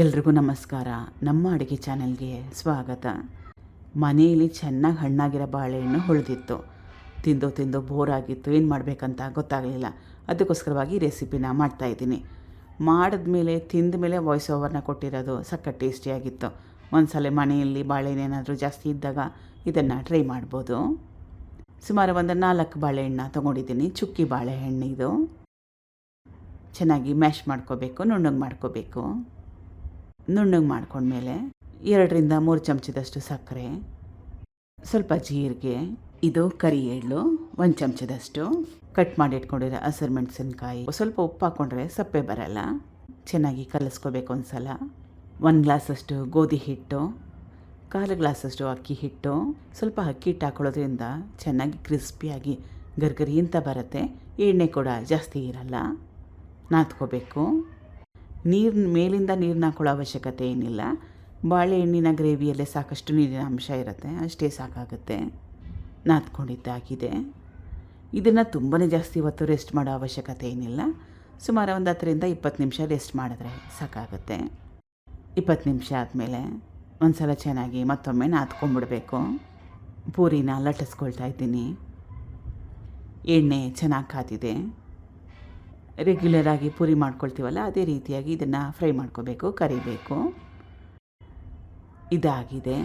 ಎಲ್ರಿಗೂ ನಮಸ್ಕಾರ. ನಮ್ಮ ಅಡುಗೆ ಚಾನೆಲ್ಗೆ ಸ್ವಾಗತ. ಮನೆಯಲ್ಲಿ ಚೆನ್ನಾಗಿ ಹಣ್ಣಾಗಿರೋ ಬಾಳೆಹಣ್ಣು ಹೊಳೆದಿತ್ತು. ತಿಂದು ತಿಂದು ಬೋರ್ ಆಗಿತ್ತು ಏನು ಮಾಡಬೇಕಂತ ಗೊತ್ತಾಗಲಿಲ್ಲ. ಅದಕ್ಕೋಸ್ಕರವಾಗಿ ರೆಸಿಪಿನ ಮಾಡ್ತಾಯಿದ್ದೀನಿ ಮಾಡಿದ್ಮೇಲೆ ತಿಂದ ಮೇಲೆ ವಾಯ್ಸ್ ಓವರ್ನ ಕೊಟ್ಟಿರೋದು ಸಕ್ಕ ಟೇಸ್ಟಿಯಾಗಿತ್ತು ಒಂದ್ಸಲ ಮನೆಯಲ್ಲಿ ಬಾಳೆಹಣ್ಣು ಏನಾದರೂ ಜಾಸ್ತಿ ಇದ್ದಾಗ ಇದನ್ನು ಟ್ರೈ ಮಾಡ್ಬೋದು. ಸುಮಾರು ಒಂದು ನಾಲ್ಕು ಬಾಳೆಹಣ್ಣ ತೊಗೊಂಡಿದ್ದೀನಿ. ಚುಕ್ಕಿ ಬಾಳೆಹಣ್ಣು ಇದು. ಚೆನ್ನಾಗಿ ಮ್ಯಾಶ್ ಮಾಡ್ಕೋಬೇಕು, ನುಣ್ಣಗೆ ಮಾಡ್ಕೋಬೇಕು. ನುಣ್ಣಗೆ ಮಾಡ್ಕೊಂಡ್ಮೇಲೆ ಎರಡರಿಂದ ಮೂರು ಚಮಚದಷ್ಟು ಸಕ್ಕರೆ, ಸ್ವಲ್ಪ ಜೀರಿಗೆ, ಇದು ಕರಿ ಎಳ್ಳು ಒಂದು ಚಮಚದಷ್ಟು. ಕಟ್ ಮಾಡಿ ಇಟ್ಕೊಂಡಿರೋ ಹಸಿರು ಮೆಣಸಿನ್ಕಾಯಿ, ಸ್ವಲ್ಪ ಉಪ್ಪು ಹಾಕ್ಕೊಂಡ್ರೆ ಸಪ್ಪೆ ಬರಲ್ಲ. ಚೆನ್ನಾಗಿ ಕಲಿಸ್ಕೋಬೇಕು ಒಂದು ಸಲ ಒಂದು ಗ್ಲಾಸಷ್ಟು ಗೋಧಿ ಹಿಟ್ಟು, ಕಾಲು ಗ್ಲಾಸಷ್ಟು ಅಕ್ಕಿ ಹಿಟ್ಟು. ಸ್ವಲ್ಪ ಅಕ್ಕಿ ಹಿಟ್ಟು ಹಾಕೊಳ್ಳೋದ್ರಿಂದ ಚೆನ್ನಾಗಿ ಕ್ರಿಸ್ಪಿಯಾಗಿ ಗರ್ಗರಿ ಅಂತ ಬರುತ್ತೆ. ಎಣ್ಣೆ ಕೂಡ ಜಾಸ್ತಿ ಇರಲ್ಲ. ನಾದ್ಕೋಬೇಕು. ನೀರು, ಮೇಲಿಂದ ನೀರನ್ನ ಹಾಕೊಳ್ಳೋ ಅವಶ್ಯಕತೆ ಏನಿಲ್ಲ. ಬಾಳೆಹಣ್ಣಿನ ಗ್ರೇವಿಯಲ್ಲೇ ಸಾಕಷ್ಟು ನೀರಿನ ಅಂಶ ಇರುತ್ತೆ. ಅಷ್ಟೇ ಸಾಕಾಗುತ್ತೆ. ನಾದ್ಕೊಂಡಿದ್ದಾಗಿದೆ ಇದನ್ನು ತುಂಬಾ ಜಾಸ್ತಿ ಹೊತ್ತು ರೆಸ್ಟ್ ಮಾಡೋ ಅವಶ್ಯಕತೆ ಏನಿಲ್ಲ. ಸುಮಾರು ಒಂದು ಹತ್ತರಿಂದ ಇಪ್ಪತ್ತು ನಿಮಿಷ ರೆಸ್ಟ್ ಮಾಡಿದ್ರೆ ಸಾಕಾಗುತ್ತೆ. ಇಪ್ಪತ್ತು ನಿಮಿಷ ಆದಮೇಲೆ ಒಂದು ಸಲ ಚೆನ್ನಾಗಿ ಮತ್ತೊಮ್ಮೆ ನಾದ್ಕೊಂಡ್ಬಿಡ್ಬೇಕು ಪೂರಿನ ಲಟ್ಟಿಸ್ಕೊಳ್ತಾ ಇದ್ದೀನಿ. ಎಣ್ಣೆ ಚೆನ್ನಾಗಿ ಕಾದಿದೆ. ರೆಗ್ಯುಲರ್ ಆಗಿ ಪೂರಿ ಮಾಡ್ಕೊಳ್ತೀವಲ್ಲ, ಅದೇ ರೀತಿಯಾಗಿ ಇದನ್ನು ಫ್ರೈ ಮಾಡ್ಕೋಬೇಕು, ಕರಿಬೇಕು. ಇದಾಗಿದೆ.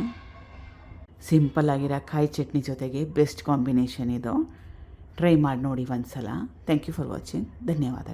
ಸಿಂಪಲ್ ಆಗಿರೋ ಕಾಯಿ ಚಟ್ನಿ ಜೊತೆಗೆ ಬೆಸ್ಟ್ ಕಾಂಬಿನೇಷನ್ ಇದು. ಟ್ರೈ ಮಾಡಿ ನೋಡಿ ಒಂದು ಸಲ ಥ್ಯಾಂಕ್ ಯು ಫಾರ್ ವಾಚಿಂಗ್ ಧನ್ಯವಾದ